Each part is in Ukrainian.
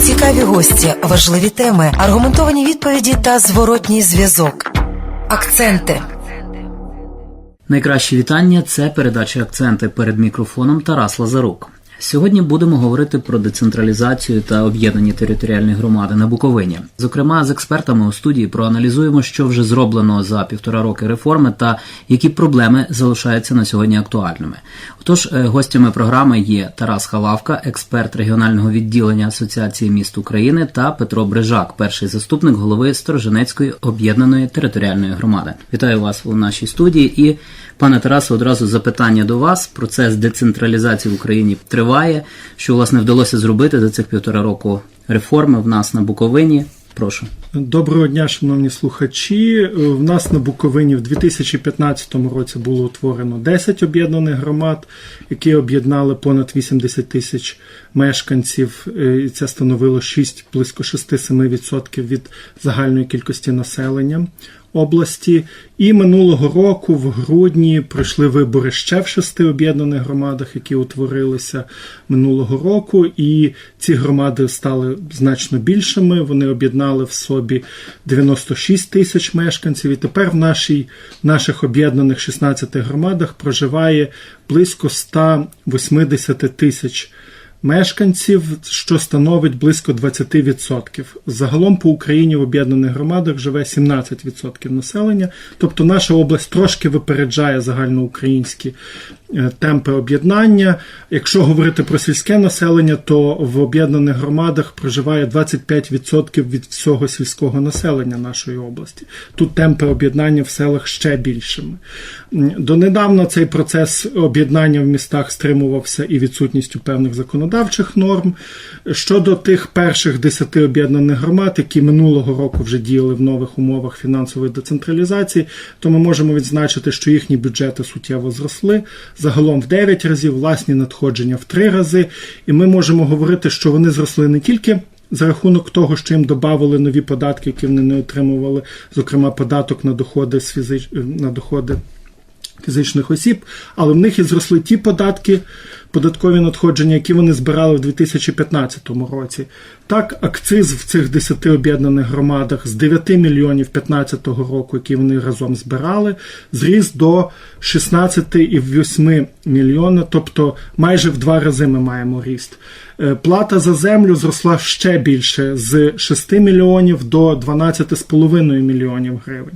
Цікаві гості, важливі теми, аргументовані відповіді та зворотній зв'язок. Акценти. Найкращі вітання це передача акценти перед мікрофоном Тарас Лазарук. Сьогодні будемо говорити про децентралізацію та об'єднані територіальні громади на Буковині. Зокрема, з експертами у студії проаналізуємо, що вже зроблено за півтора роки реформи та які проблеми залишаються на сьогодні актуальними. Отож, е, гостями програми є Тарас Халавка, експерт регіонального відділення Асоціації міст України, та Петро Брижак, перший заступник голови Сторожинецької об'єднаної територіальної громади. Вітаю вас у нашій студії. І пане Тарасе, одразу запитання до вас. Процес децентралізації в Україні триває. Що власне вдалося зробити за цих півтора року реформи в нас на Буковині? Прошу. Доброго дня, шановні слухачі. В нас на Буковині в 2015 році було утворено 10 об'єднаних громад, які об'єднали понад 80 тисяч мешканців. Е, І це становило 6, близько 6-7% від загальної кількості населення області. І минулого року, в грудні, пройшли вибори ще в шести об'єднаних громадах, які утворилися минулого року. І ці громади стали значно більшими. Вони об'єднали в собі 96 тисяч мешканців. І тепер в нашій, наших об'єднаних 16 громадах проживає близько 180 тисяч мешканців, що становить близько 20%. Загалом по Україні в об'єднаних громадах живе 17% населення. Тобто наша область трошки випереджає загальноукраїнські е, темпи об'єднання. Якщо говорити про сільське населення, то в об'єднаних громадах проживає 25% від всього сільського населення нашої області. Тут темпи об'єднання в селах ще більшими. Донедавна цей процес об'єднання в містах стримувався і відсутністю певних законодавчих норм. Щодо тих перших 10 об'єднаних громад, які минулого року вже діяли в нових умовах фінансової децентралізації, то ми можемо відзначити, що їхні бюджети суттєво зросли. Загалом в 9 разів, власні надходження в 3 рази. І ми можемо говорити, що вони зросли не тільки. За рахунок того, що їм додавали нові податки, які вони не отримували, зокрема податок на доходи з фізич... на доходи фізичних осіб, але в них і зросли ті податки, податкові надходження, які вони збирали в 2015 році. Так, акциз в цих 10 об'єднаних громадах з 9 мільйонів 2015 року, які вони разом збирали, зріс до 16,8 мільйона, тобто майже в два рази ми маємо ріст. Е, Плата за землю зросла ще більше з 6 мільйонів до 12,5 мільйонів гривень.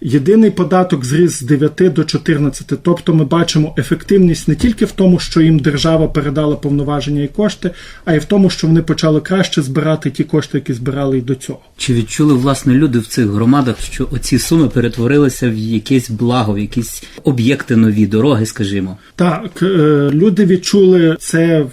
Єдиний податок зріс з 9 до 14, тобто ми бачимо ефективність не тільки в тому, що їм держава передала повноваження і кошти, а й в тому, що вони почали краще збирати ті кошти, які збирали і до цього. Чи відчули власне люди в цих громадах, що оці суми перетворилися в якесь благо, в якісь об'єкти нові дороги, скажімо? Так, е, люди відчули це в-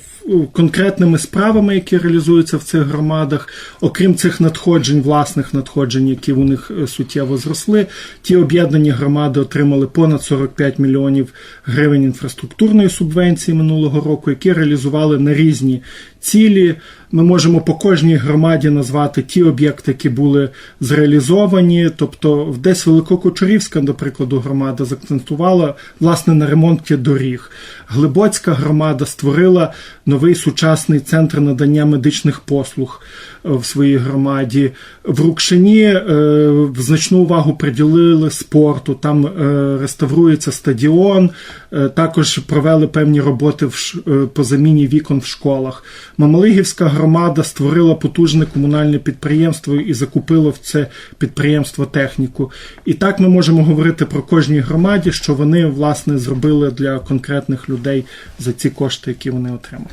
конкретними справами, які реалізуються в цих громадах, окрім цих надходжень, власних надходжень, які у них е, суттєво зросли. Ті об'єднані громади отримали понад 45 мільйонів гривень інфраструктурної субвенції минулого року, які реалізували на різні цілі. Ми можемо по кожній громаді назвати ті об'єкти, які були зреалізовані. Тобто, десь Великокочурівська, до прикладу, громада закцентувала власне на ремонті доріг. Глибоцька громада створила новий сучасний центр надання медичних послуг е, в своїй громаді. В Рукшині е, значну увагу приділили спорту. Там е, реставрується стадіон. Е, також провели певні роботи в е, по заміні вікон в школах. Мамалигівська громада створила потужне комунальне підприємство і закупила в це підприємство техніку. І так ми можемо говорити про кожній громаді, що вони власне зробили для конкретних людей за ці кошти, які вони отримали.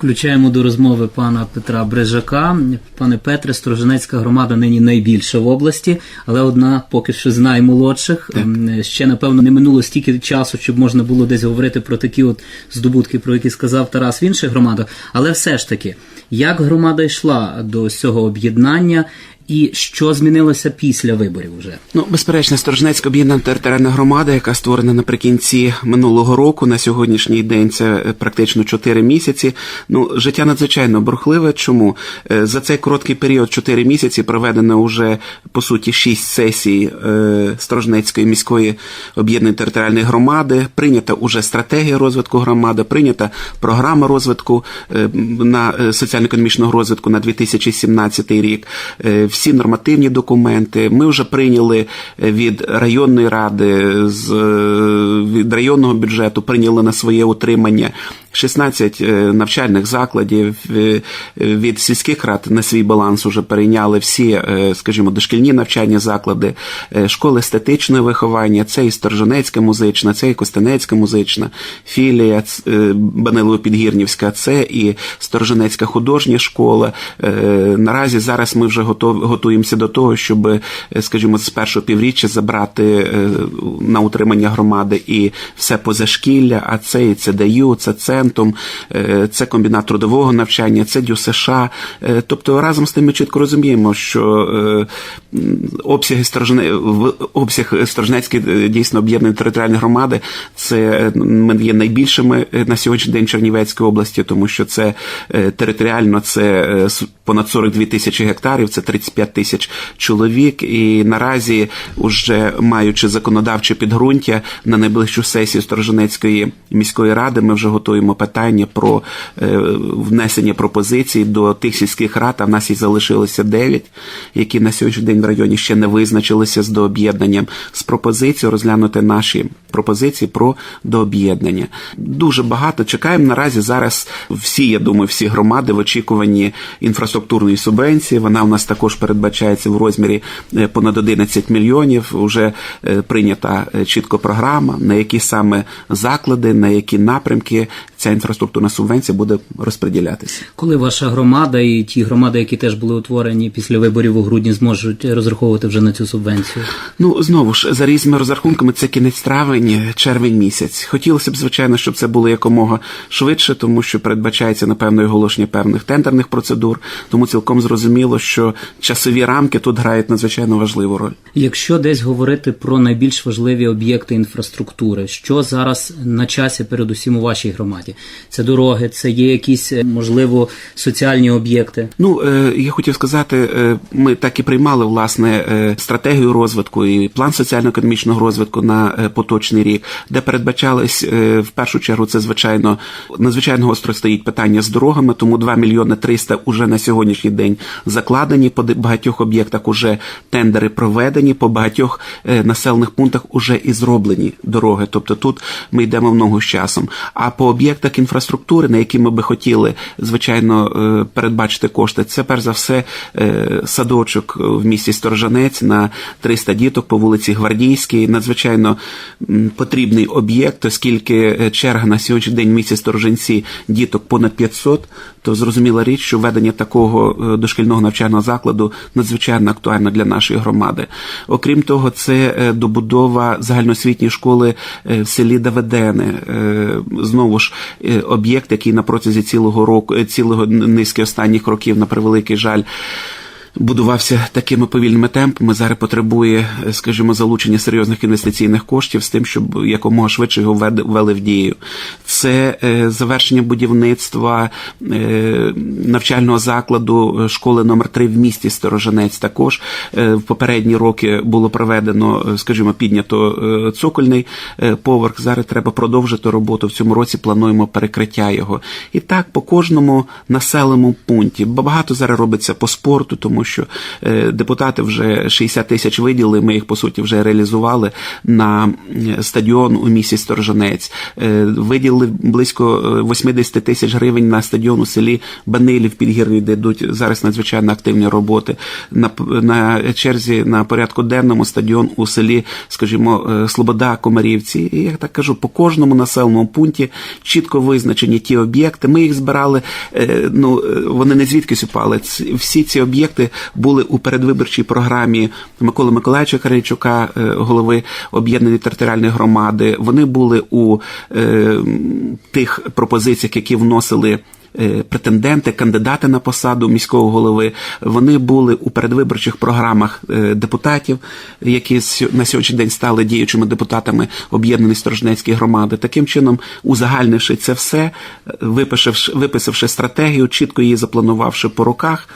Підключаємо до розмови пана Петра Брежака. Пане Петре, Строженецька громада нині найбільша в області, але одна поки що з наймолодших. Ем, Ще напевно не минуло стільки часу, щоб можна було десь говорити про такі от здобутки, про які сказав Тарас в інших громадах. Але все ж таки, як громада йшла до цього об'єднання, І що змінилося після виборів вже? Ну, безперечно, Сторожнецька об'єднана територіальна громада, яка створена наприкінці минулого року, на сьогоднішній день це е, практично 4 місяці. Ну, життя надзвичайно бурхливе. Чому Е, за цей короткий період 4 місяці проведено вже по суті 6 сесій е, Сторожнецької міської об'єднаної територіальної громади. Прийнята уже стратегія розвитку громади, прийнята програма розвитку на соціально-економічного розвитку на 2017 рік. Всі нормативні документи. Ми вже прийняли е, від районної ради, з е, від районного бюджету, прийняли на своє утримання 16 е, навчальних закладів від сільських рад на свій баланс уже перейняли всі, скажімо, дошкільні навчальні заклади, школи естетичного виховання. Це і Сторженецька музична, це і Костенецька музична філія Банилово-Підгірнівська, це і Сторженецька художня школа. Наразі зараз ми вже готов, готуємося до того, щоб, е, скажімо, з першого півріччя забрати е, на утримання громади і все позашкілля, а це і ЦДЮ, це Центум, е, це комбінат трудового навчання, це ДЮСШ. Е, Тобто разом з тим ми чітко розуміємо, що обсяги Сторожне, в- обсяг Сторожнецької е, дійсно об'єднаної територіальної громади це ми є найбільшими на сьогоднішній день Чернівецької області, тому що це територіально це понад 42 тисячі гектарів, це 35 тисяч чоловік. І наразі, уже маючи законодавче підґрунтя на найближчу сесію Сторожинецької міської ради, ми вже готуємо питання про е, внесення пропозицій до тих сільських рад. А в нас їх залишилося 9, які на сьогоднішній день в районі ще не визначилися з дооб'єднанням. З пропозицією розглянути наші пропозиції про дооб'єднання. Дуже багато чекаємо. Наразі зараз всі, я думаю, всі громади в очікуванні інфраструктурної субвенції. Вона у нас також передбачається в розмірі е, понад 11 мільйонів. Уже е, прийнята е, чітко програма, на які саме заклади, на які напрямки ця інфраструктурна субвенція буде розподілятися. Коли ваша громада і ті громади, які теж були утворені після виборів у грудні, зможуть розраховувати вже на цю субвенцію? Ну знову ж за різними розрахунками, це кінець травень, червень місяць. Хотілося б, звичайно, щоб це було якомога швидше, тому що передбачається напевно і оголошення певних тендерних процедур. Тому цілком зрозуміло, що часові рамки тут грають надзвичайно важливу роль. Якщо десь говорити про найбільш важливі об'єкти інфраструктури, що зараз на часі, передусім у вашій громаді? Це дороги, це є якісь е, можливо соціальні об'єкти. Ну е, я хотів сказати, е, ми так і приймали власне стратегію розвитку і план соціально-економічного розвитку на поточний рік, де передбачались в першу чергу, це звичайно надзвичайно гостро стоїть питання з дорогами, тому 2 мільйони 300 уже на сьогоднішній день закладені по багатьох об'єктах. Уже тендери проведені по багатьох населених пунктах уже і зроблені дороги. Тобто тут ми йдемо в ногу з часом. А по об'єктах інфраструктури, на які ми би хотіли, звичайно, е, передбачити кошти, це перш за все е, садочок в місті Сторожанець на 300 діток по вулиці Гвардійській. Надзвичайно потрібний об'єкт, оскільки е, черга на сьогоднішній день в місті Сторожинці діток понад 500, то зрозуміла річ, що введення такого е, дошкільного навчального закладу надзвичайно актуально для нашої громади. Окрім того, це е, добудова загальноосвітньої школи е, в селі Давидене. Е, Знову ж об'єкт, який на протязі цілого року, цілого низки останніх років, на превеликий жаль. Будувався такими повільними темпами. Зараз потребує, е, скажімо, залучення серйозних інвестиційних коштів з тим, щоб якомога швидше його ввели в дію. Це е, завершення будівництва е, навчального закладу школи номер 3 в місті Сторожанець. Також в попередні роки було проведено, скажімо, піднято цокольний поверх. Зараз треба продовжити роботу. В цьому році плануємо перекриття його. І так по кожному населеному пункті. Багато зараз робиться по спорту, тому що е, депутати вже 60 тисяч виділи. Ми їх по суті вже реалізували на е, стадіон у місті Сторожанець. Е, Виділили близько е, 80 тисяч гривень на стадіон у селі Банилів Підгірний, де йдуть зараз надзвичайно активні роботи. На, на черзі на порядку денному стадіон у селі, скажімо, Слобода, Комарівці. І я так кажу, по кожному населеному пункті чітко визначені ті об'єкти. Ми їх збирали. Ну вони не звідкись упали. Всі ці об'єкти були у передвиборчій програмі Миколи Миколаївича Карайчука, е, голови об'єднаної територіальної громади. Вони були у е, тих пропозиціях, які вносили е, претенденти, кандидати на посаду міського голови. Вони були у передвиборчих програмах е, депутатів, які на сьогоднішній день стали діючими депутатами об'єднаної сторожнецької громади. Таким чином, узагальнивши це все, виписавши, виписавши стратегію, чітко її запланувавши по роках.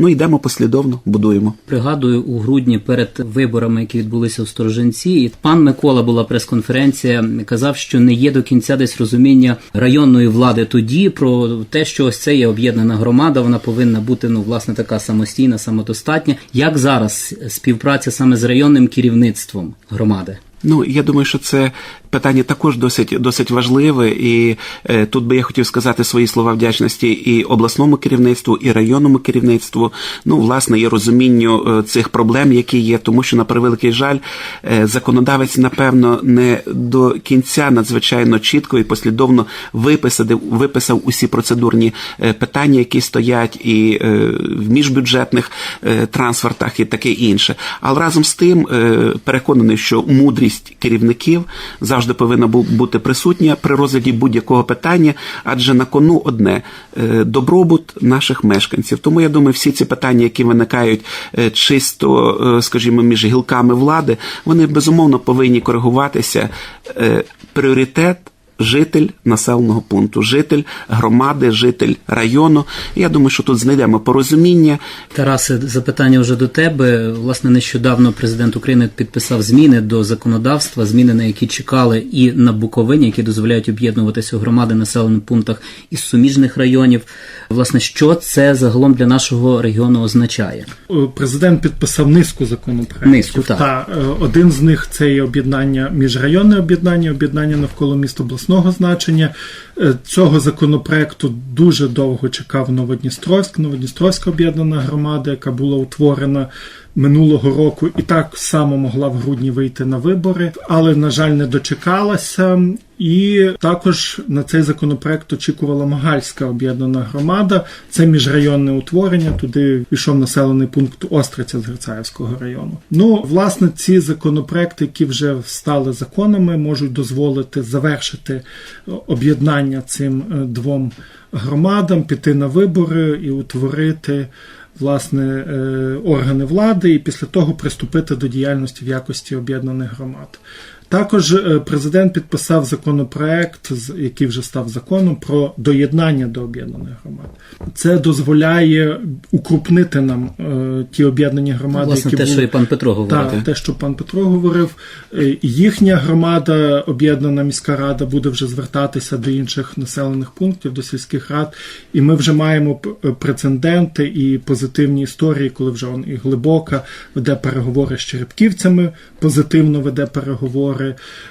Ну йдемо послідовно, будуємо. Пригадую, у грудні перед виборами, які відбулися у Сторожинці, і пан Микола була прес-конференція, казав, що не є до кінця десь розуміння районної влади тоді про те, що ось це є об'єднана громада, вона повинна бути ну власне така самостійна, самодостатня. Як зараз співпраця саме з районним керівництвом громади? Ну, я думаю, що це питання також досить досить важливе, і е, тут би я хотів сказати свої слова вдячності і обласному керівництву, і районному керівництву. Ну, власне, і розумінню е, цих проблем, які є, тому що на превеликий жаль, е, законодавець, напевно, не до кінця надзвичайно чітко і послідовно виписав, виписав усі процедурні е, питання, які стоять, і е, в міжбюджетних е, трансфертах, і таке інше. Але разом з тим е, переконаний, що мудрість керівників завжди повинна бути присутня при розгляді будь-якого питання, адже на кону одне е, добробут наших мешканців. Тому я думаю, всі ці питання, які виникають е, чисто, е, скажімо, між гілками влади, вони безумовно повинні коригуватися. Пріоритет житель населеного пункту, житель громади, житель району. Я думаю, що тут знайдемо порозуміння. Тарасе, запитання вже до тебе. Власне, нещодавно президент України підписав зміни до законодавства, зміни на які чекали і на Буковині, які дозволяють об'єднуватися у громади населених пунктах із суміжних районів. Власне, що це загалом для нашого регіону означає? Е, Президент підписав низку законопроєктів. Низку, так. Та, е, один з них це є об'єднання міжрайонне об'єднання, об'єднання навколо міст обласного значення. Е, Цього законопроекту дуже довго чекав Новодністровськ, Новодністровська об'єднана громада, яка була утворена минулого року і так само могла в грудні вийти на вибори, але, на жаль, не дочекалася. І також на цей законопроект очікувала Могальська об'єднана громада. Це міжрайонне утворення. Туди пішов населений пункт Остриця з району. Ну, власне, ці законопроекти, які вже стали законами, можуть дозволити завершити об'єднання цим е, двом громадам, піти на вибори і утворити. Власне, е, органи влади, і після того приступити до діяльності в якості об'єднаних громад. Також е, президент підписав законопроект, який вже став законом, про доєднання до об'єднаних громад. Це дозволяє укрупнити нам е, ті об'єднані громади, Власне, які те, були... що і пан Петро говорив. Так, те, що пан Петро говорив, Е, їхня громада, об'єднана міська рада, буде вже звертатися до інших населених пунктів, до сільських рад, і ми вже маємо прецеденти і позитивні історії, коли вже он і глибока веде переговори з черепківцями, позитивно веде переговори.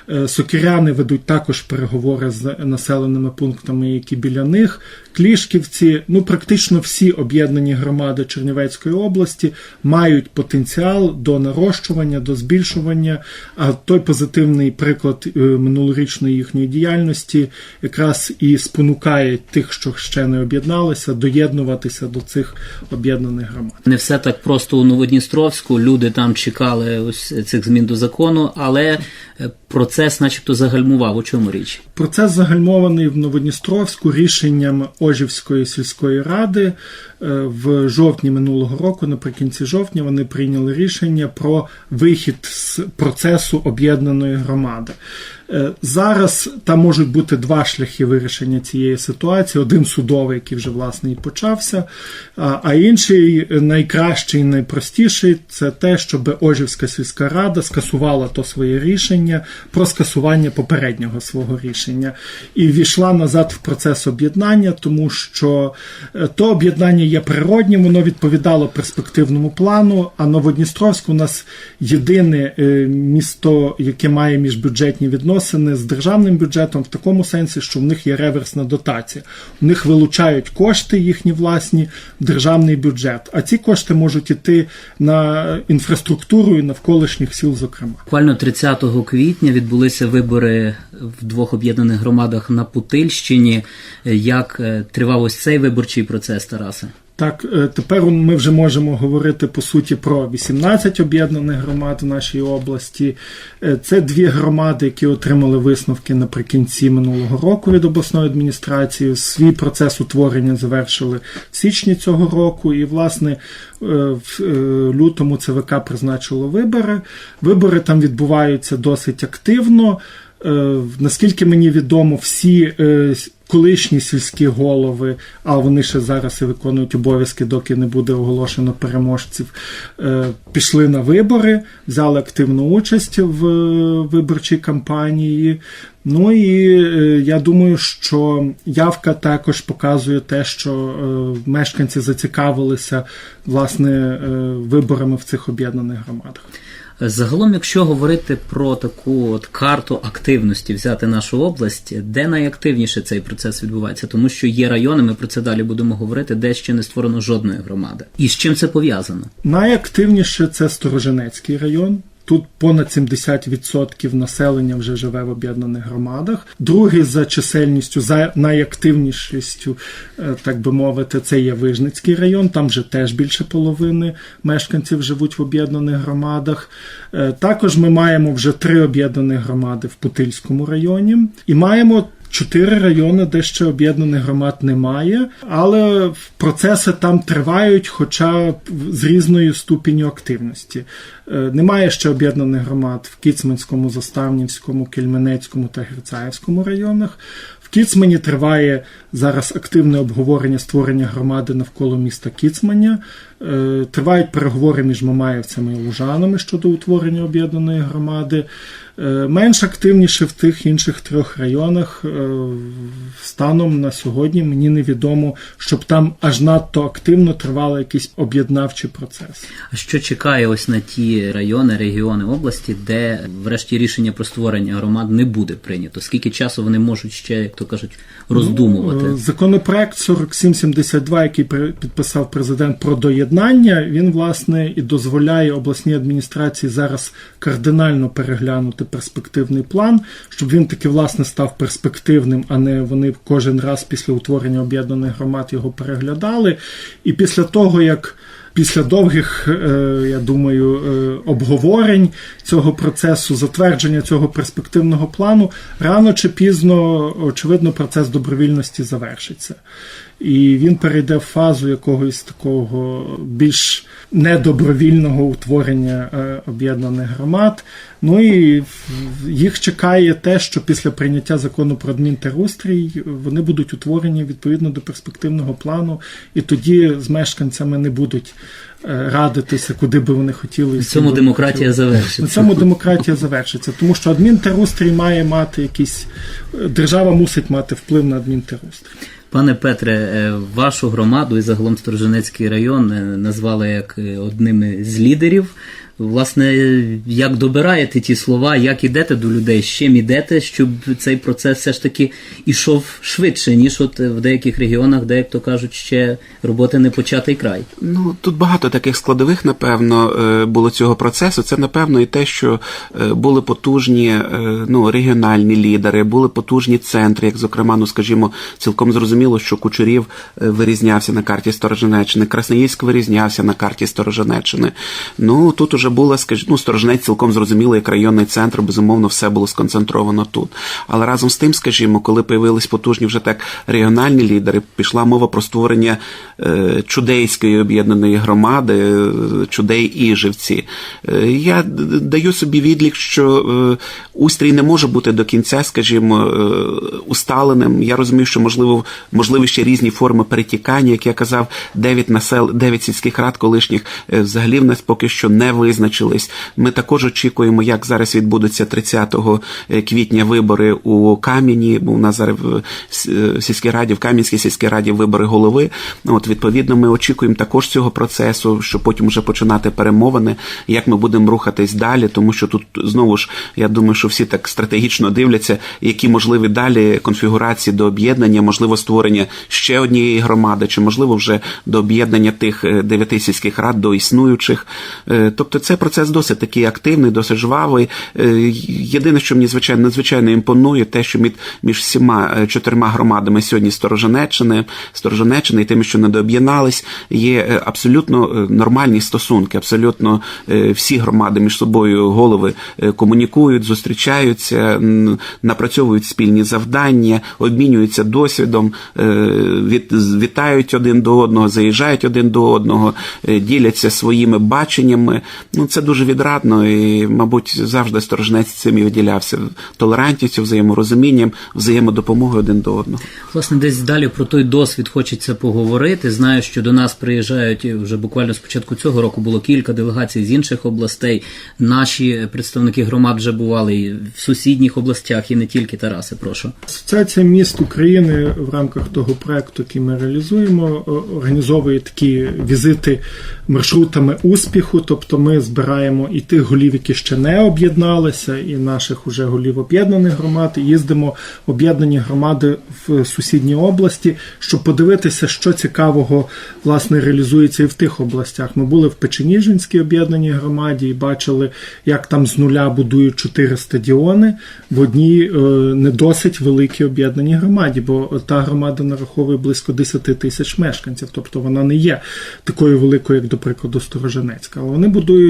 Е, Сокиряни ведуть також переговори з населеними пунктами, які біля них. Клішківці, ну практично всі об'єднані громади Чернівецької області мають потенціал до нарощування, до збільшування. А той позитивний приклад е, минулорічної їхньої діяльності якраз і спонукає тих, що ще не об'єдналися, доєднуватися до цих об'єднаних громад. Не все так просто у Новодністровську. Люди там чекали ось цих змін до закону, але процес, начебто, загальмував. У чому річ? Процес загальмований в Новодністровську рішенням Ожівської сільської ради. Е, В жовтні минулого року, наприкінці жовтня, вони прийняли рішення про вихід з процесу об'єднаної громади. Е, Зараз там можуть бути два шляхи вирішення цієї ситуації: один судовий, який вже власне і почався, а інший е, найкращий, найпростіший це те, щоб Ожівська сільська рада скасувала то своє рішення про скасування попереднього свого рішення і війшла назад в процес об'єднання, тому що е, то об'єднання є природнім, воно відповідало перспективному плану. А Новодністровськ у нас єдине місто, яке має міжбюджетні відносини з державним бюджетом, в такому сенсі, що в них є реверсна дотація. У них вилучають кошти їхні власні в державний бюджет. А ці кошти можуть іти на інфраструктуру і навколишніх сіл, зокрема. Буквально 30 квітня відбулися вибори в двох об'єднаних громадах на Путильщині. Як е, тривав ось цей виборчий процес, Тарасе? Так, е, тепер ми вже можемо говорити по суті про 18 об'єднаних громад в нашій області. Е, Це дві громади, які отримали висновки наприкінці минулого року від обласної адміністрації. Свій процес утворення завершили в січні цього року, і власне е, в лютому ЦВК призначило вибори. Вибори там відбуваються досить активно. Наскільки мені відомо, всі колишні сільські голови, а вони ще зараз і виконують обов'язки, доки не буде оголошено переможців, е, пішли на вибори, взяли активну участь в е, виборчій кампанії. Ну і е, я думаю, що явка також показує те, що мешканці зацікавилися власне виборами в цих об'єднаних громадах. Загалом, якщо говорити про таку от карту активності, взяти нашу область, де найактивніше цей процес відбувається, тому що є райони, ми про це далі будемо говорити, де ще не створено жодної громади. І з чим це пов'язано? Найактивніше це Сторожинецький район. Тут понад 70% населення вже живе в об'єднаних громадах. Другий за чисельністю, за найактивнішістю, е, так би мовити, це є Вижницький район. Там вже теж більше половини мешканців живуть в об'єднаних громадах. Е, Також ми маємо вже три об'єднані громади в Путильському районі і маємо Чотири райони, де ще об'єднаних громад немає, але процеси там тривають, хоча з різною ступінню активності. Е, Немає ще об'єднаних громад в Кіцманському, Заставнівському, Кельменецькому та Герцаївському районах. В Кіцмані триває зараз активне обговорення створення громади навколо міста Кіцманя. Е, Тривають переговори між Мамаєвцями і Лужанами щодо утворення об'єднаної громади. Е, Менш активніше в тих інших трьох районах е, станом на сьогодні мені невідомо, щоб там аж надто активно тривали якісь об'єднавчі процеси. А що чекає ось на ті райони, регіони області, де врешті рішення про створення громад не буде прийнято? Скільки часу вони можуть ще, як то кажуть, роздумувати? Е, Законопроект 4772, який підписав президент про доєднання, він власне і дозволяє обласній адміністрації зараз кардинально переглянути перспективний план, щоб він таки власне став перспективним, а не вони кожен раз після утворення об'єднаних громад його переглядали. І після того як. Після довгих, е, я думаю, е, обговорень цього процесу, затвердження цього перспективного плану, рано чи пізно, очевидно, процес добровільності завершиться. І він перейде в фазу якогось такого більш недобровільного утворення е, об'єднаних громад. Ну і їх чекає те, що після прийняття закону про адмінтерустрій вони будуть утворені відповідно до перспективного плану, і тоді з мешканцями не будуть е, радитися, куди би вони хотіли. В цьому демократія На завершиться. цьому демократія завершиться, тому що адмінтерустрій має мати якийсь е, держава мусить мати вплив на адмінтерустрій. Пане Петре, е, вашу громаду і загалом Сторожинецький район е, назвали як е, одним з лідерів. Власне, як добираєте ті слова, як ідете до людей, з чим ідете, щоб цей процес все ж таки ішов швидше, ніж от в деяких регіонах, де, як то кажуть, ще роботи не початий край. Ну тут багато таких складових, напевно, е, було цього процесу. Це напевно і те, що е, були потужні е, ну, регіональні лідери, були потужні центри, як зокрема, ну скажімо, цілком зрозуміло, що Кучурів е, вирізнявся на карті Сторожинеччини, Красноїльськ вирізнявся на карті Сторожинеччини. Ну тут уже була, скажімо, ну, Сторожинець цілком зрозуміло, як районний центр, безумовно, все було сконцентровано тут. Але разом з тим, скажімо, коли появились потужні вже так регіональні лідери, пішла мова про створення е, чудейської об'єднаної громади, е, чудей Іжевці. Е, я даю собі відлік, що е, устрій не може бути до кінця, скажімо, е, усталеним. Я розумію, що можливо можливі ще різні форми перетікання, як я казав, 9 насел, 9 сільських рад колишніх е, взагалі в нас поки що не визначились. Ми також очікуємо, як зараз відбудуться 30 квітня вибори у Кам'яні, бо у нас зараз в е, сільській раді, в Кам'янській сільській раді вибори голови. От відповідно, ми очікуємо також цього процесу, щоб потім вже починати перемовини, як ми будемо рухатись далі, тому що тут знову ж я думаю, що всі так стратегічно дивляться, які можливі далі конфігурації до об'єднання, можливо, створення ще однієї громади, чи можливо вже до об'єднання тих е, дев'яти сільських рад до існуючих. Е, Тобто це процес досить такий активний, досить жвавий. Е, Єдине, що мені звичайно надзвичайно імпонує, те, що між, всіма е, чотирма громадами сьогодні Стороженеччини, Стороженеччини і тими, що недооб'єднались, є е, абсолютно нормальні стосунки. Абсолютно всі громади між собою голови комунікують, зустрічаються, напрацьовують спільні завдання, обмінюються досвідом, вітають один до одного, заїжджають один до одного, діляться своїми баченнями. Ну це дуже відрадно, і, мабуть, завжди сторожнець цим і виділявся толерантністю, взаєморозумінням, взаємодопомогою один до одного. Власне, десь далі про той досвід хочеться поговорити. Знаю, що до нас приїжджають вже буквально з початку цього року було кілька делегацій з інших областей. Наші представники громад вже бували і в сусідніх областях, і не тільки Тараси. Прошу. Асоціація міст України в рамках того проекту, який ми реалізуємо, організовує такі візити маршрутами успіху. Тобто ми збираємо і тих голів, які ще не об'єдналися, і наших уже голів об'єднаних громад. і Їздимо в об'єднані громади в сусідній області, щоб подивитися, що цікавого власне реалізується і в тих областях. Ми були в Печеніжинській об'єднаній громаді і бачили, як там з нуля будують чотири стадіони в одній е, не досить великій об'єднаній громаді, бо та громада нараховує близько 10 тисяч мешканців, тобто вона не є такою великою, як, до прикладу, Стороженецька. Але вони будують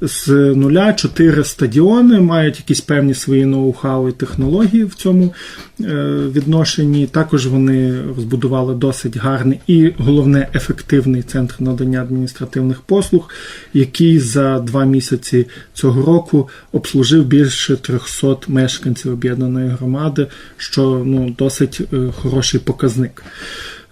з нуля чотири стадіони, мають якісь певні свої ноу-хау і технології в цьому е, відношенні. Також вони розбудували досить гарний і головне ефективний центр надання адміністративних послуг, який за два місяці цього року обслужив більше 300 мешканців об'єднаної громади, що ну досить е, хороший показник.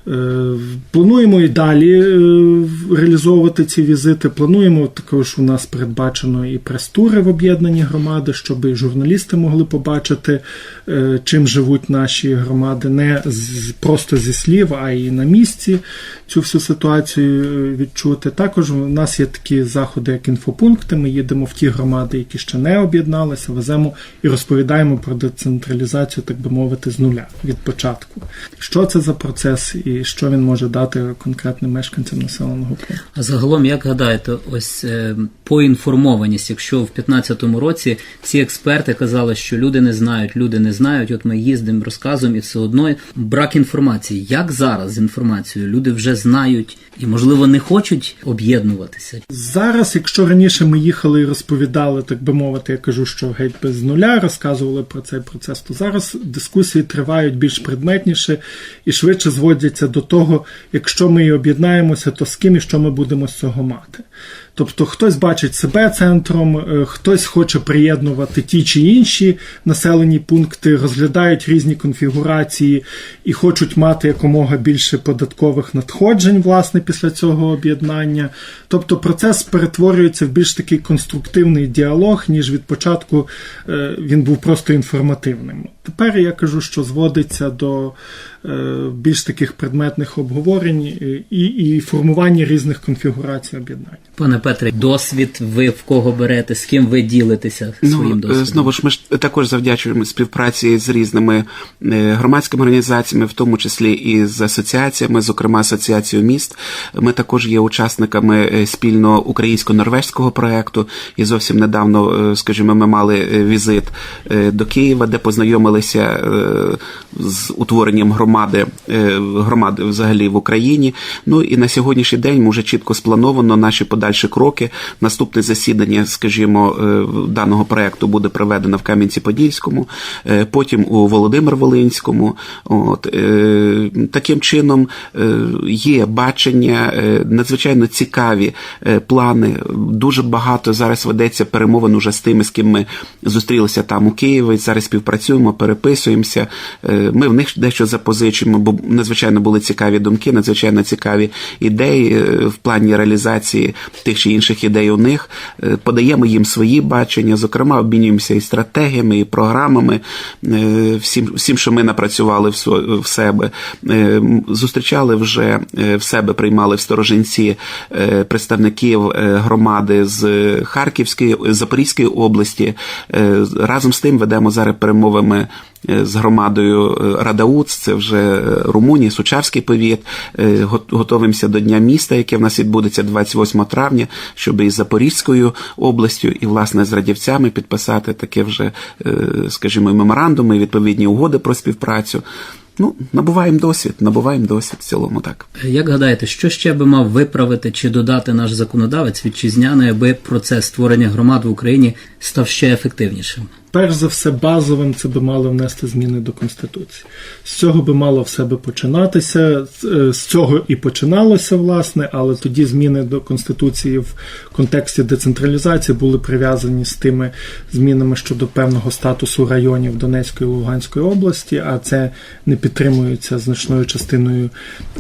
Е, Плануємо і далі е, реалізовувати ці візити. Плануємо також у нас передбачено і прес-тури в об'єднані громади, щоб і журналісти могли побачити, е, чим живуть наші громади, не просто зі слів, а й на місці цю всю ситуацію відчути. Також у нас є такі заходи, як інфопункти. Ми їдемо в ті громади, які ще не об'єдналися, веземо і розповідаємо про децентралізацію, так би мовити, з нуля від початку. Що це за процес і що він може дати конкретним мешканцям населеного пункту. А загалом, як гадаєте, ось е, поінформованість, якщо в 2015 році ці експерти казали, що люди не знають, люди не знають, от ми їздимо, розказуємо, і все одно брак інформації. Як зараз з інформацією? Люди вже знають і, можливо, не хочуть об'єднуватися. Зараз, якщо раніше ми їхали і розповідали, так би мовити, я кажу, що геть без нуля розказували про цей процес, то зараз дискусії тривають більш предметніше і швидше зводяться до того, якщо ми і об'єднаємося, то з ким і що ми будемо з цього мати. Тобто хтось бачить себе центром, е, хтось хоче приєднувати ті чи інші населені пункти, розглядають різні конфігурації і хочуть мати якомога більше податкових надходжень, власне, після цього об'єднання. Тобто процес перетворюється в більш такий конструктивний діалог, ніж від початку е, він був просто інформативним. Тепер я кажу, що зводиться до е, більш таких предметних обговорень і, і формування різних конфігурацій об'єднання. Пане Петре, досвід ви в кого берете, з ким ви ділитеся своїм Ну, досвідом? знову ж ми ж також завдячуємо співпраці з різними е, громадськими організаціями, в тому числі і з асоціаціями, зокрема Асоціацією міст. Ми також є учасниками е, спільно українсько-норвезького проекту. І зовсім недавно, скажімо, ми мали візит до Києва, де познайомилися з утворенням громади громади взагалі в Україні. Ну і на сьогоднішній день вже чітко сплановано наші подальші кроки. Наступне засідання, скажімо, е, даного проекту буде проведено в Кам'янці-Подільському, е, потім у Володимир-Волинському. От е, таким чином є бачення, надзвичайно цікаві плани. Дуже багато зараз ведеться перемовин уже з тими, з ким ми зустрілися там у Києві. Зараз співпрацюємо, переписуємося. Ми в них дещо запозичуємо, бо надзвичайно були цікаві думки, надзвичайно цікаві ідеї в плані реалізації тих чи інших ідей у них. Е, Подаємо їм свої бачення, зокрема, обмінюємося і стратегіями, і програмами, е, всім, всім, що ми напрацювали в себе. Е, Зустрічали вже в себе, приймали в сторожинці представників громади з Харківської, Запорізької області. Разом з тим ведемо зараз перемовами з громадою е, Радауц, це вже е, Румунія, Сучавський повіт. Е, Готовимося до Дня міста, яке в нас відбудеться 28 травня, щоб із Запорізькою областю і власне з радівцями підписати таке вже, е, скажімо, меморандуми, відповідні угоди про співпрацю. Ну, набуваємо досвід, набуваємо досвід в цілому так. Як гадаєте, що ще би мав виправити чи додати наш законодавець вітчизняний, аби процес створення громад в Україні став ще ефективнішим? Перш за все, базовим це би мало внести зміни до Конституції. З цього би мало все би починатися. З- е, цього і починалося, власне, але тоді зміни до Конституції в контексті децентралізації були прив'язані з тими змінами щодо певного статусу районів Донецької і Луганської області, а це не підтримується значною частиною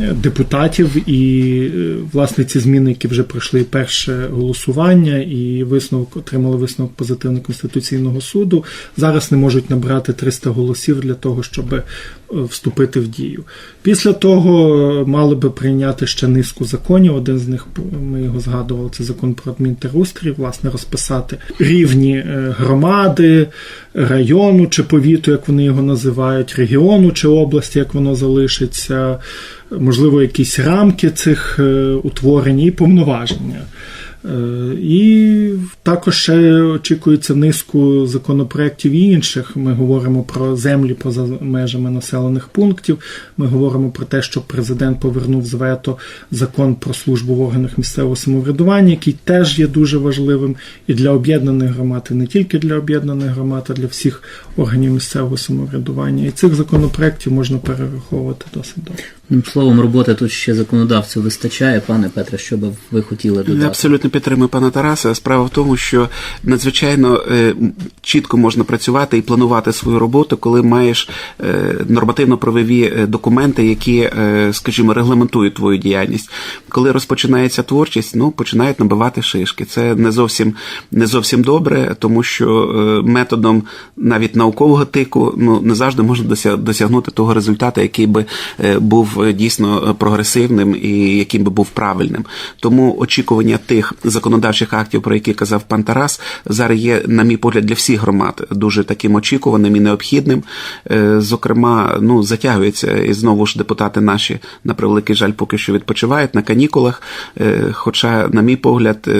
е, депутатів. І, е, власне, ці зміни, які вже пройшли перше голосування, і висновок отримали висновок позитивний Конституційного суду, зараз не можуть набрати 300 голосів для того, щоб е, вступити в дію. Після того е, мали би прийняти ще низку законів. Один з них ми його згадували. Це закон про адмінтерустрій, власне, розписати рівні е, громади, району чи повіту, як вони його називають, регіону чи області, як воно залишиться, можливо, якісь рамки цих утворень і повноваження. Е, І також ще очікується низку законопроєктів і інших. Ми говоримо про землі поза межами населених пунктів. Ми говоримо про те, що президент повернув з вето закон про службу в органах місцевого самоврядування, який теж є дуже важливим і для об'єднаних громад, і не тільки для об'єднаних громад, а для всіх органів місцевого самоврядування. І цих законопроєктів можна перераховувати досить довго. Словом, роботи тут ще законодавцю вистачає, пане Петре, що би ви хотіли Я абсолютно підтримую пана Тараса. Справа в тому, що надзвичайно е, чітко можна працювати і планувати свою роботу, коли маєш е, нормативно-правові е, документи, які, е, скажімо, регламентують твою діяльність. Коли розпочинається творчість, ну починають набивати шишки. Це не зовсім не зовсім добре, тому що е, методом навіть наукового тику ну не завжди можна досягнути того результату, який би е, був е, дійсно е, прогресивним і яким би був правильним. Тому очікування тих законодавчих актів, про які казав пан Тарас, зараз є, на мій погляд, для всіх громад дуже таким очікуваним і необхідним. Зокрема, ну затягується і знову ж депутати наші на превеликий жаль поки що відпочивають на канікулах. Хоча, на мій погляд,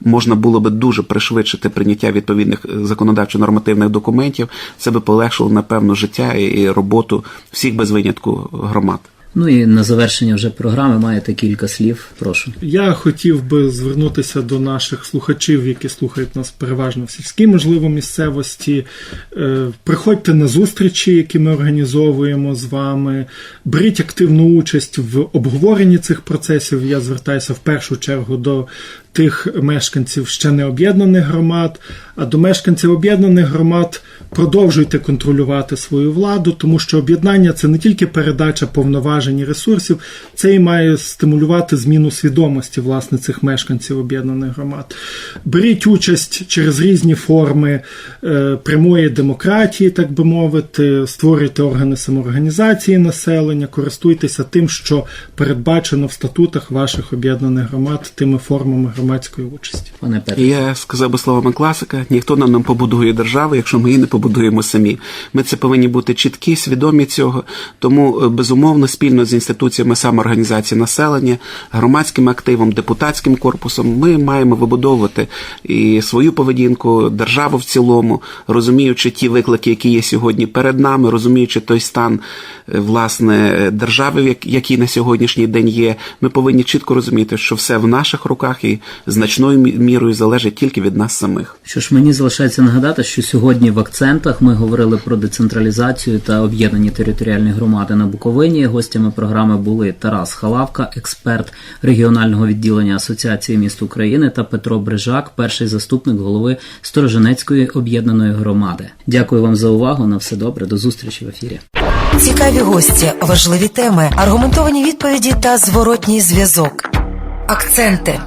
можна було би дуже пришвидшити прийняття відповідних е, законодавчо-нормативних документів. Це би полегшило напевно життя і роботу всіх без винятку громад. Ну і на завершення вже програми маєте кілька слів. Прошу. Я хотів би звернутися до наших слухачів, які слухають нас переважно в сільській, можливо, місцевості. Е, Приходьте на зустрічі, які ми організовуємо з вами. Беріть активну участь в обговоренні цих процесів. Я звертаюся в першу чергу до тих мешканців ще не об'єднаних громад, а до мешканців об'єднаних громад продовжуйте контролювати свою владу, тому що об'єднання це не тільки передача повноважень і ресурсів, це і має стимулювати зміну свідомості власне цих мешканців об'єднаних громад. Беріть участь через різні форми е, прямої демократії, так би мовити, створюйте органи самоорганізації населення, користуйтеся тим, що передбачено в статутах ваших об'єднаних громад, тими формами громадської участі. Пане Петре. Я сказав би словами класика: ніхто нам не побудує державу, якщо ми її не побудуємо самі. Ми це повинні бути чіткі, свідомі цього. Тому е, безумовно спільно з інституціями самоорганізації населення, громадським активом, депутатським корпусом ми маємо вибудовувати і свою поведінку, державу в цілому, розуміючи ті виклики, які є сьогодні перед нами, розуміючи той стан е, власне держави, в як- який на сьогоднішній день є. Ми повинні чітко розуміти, що все в наших руках і значною мірою залежить тільки від нас самих. Що ж мені залишається нагадати, що сьогодні в акцентах ми говорили про децентралізацію та об'єднані територіальні громади на Буковині. Гостями програми були Тарас Халавка, експерт регіонального відділення Асоціації міст України, та Петро Брижак, перший заступник голови Сторожинецької об'єднаної громади. Дякую вам за увагу. На все добре. До зустрічі в ефірі. Цікаві гості, важливі теми, аргументовані відповіді та зворотній зв'язок. Акценти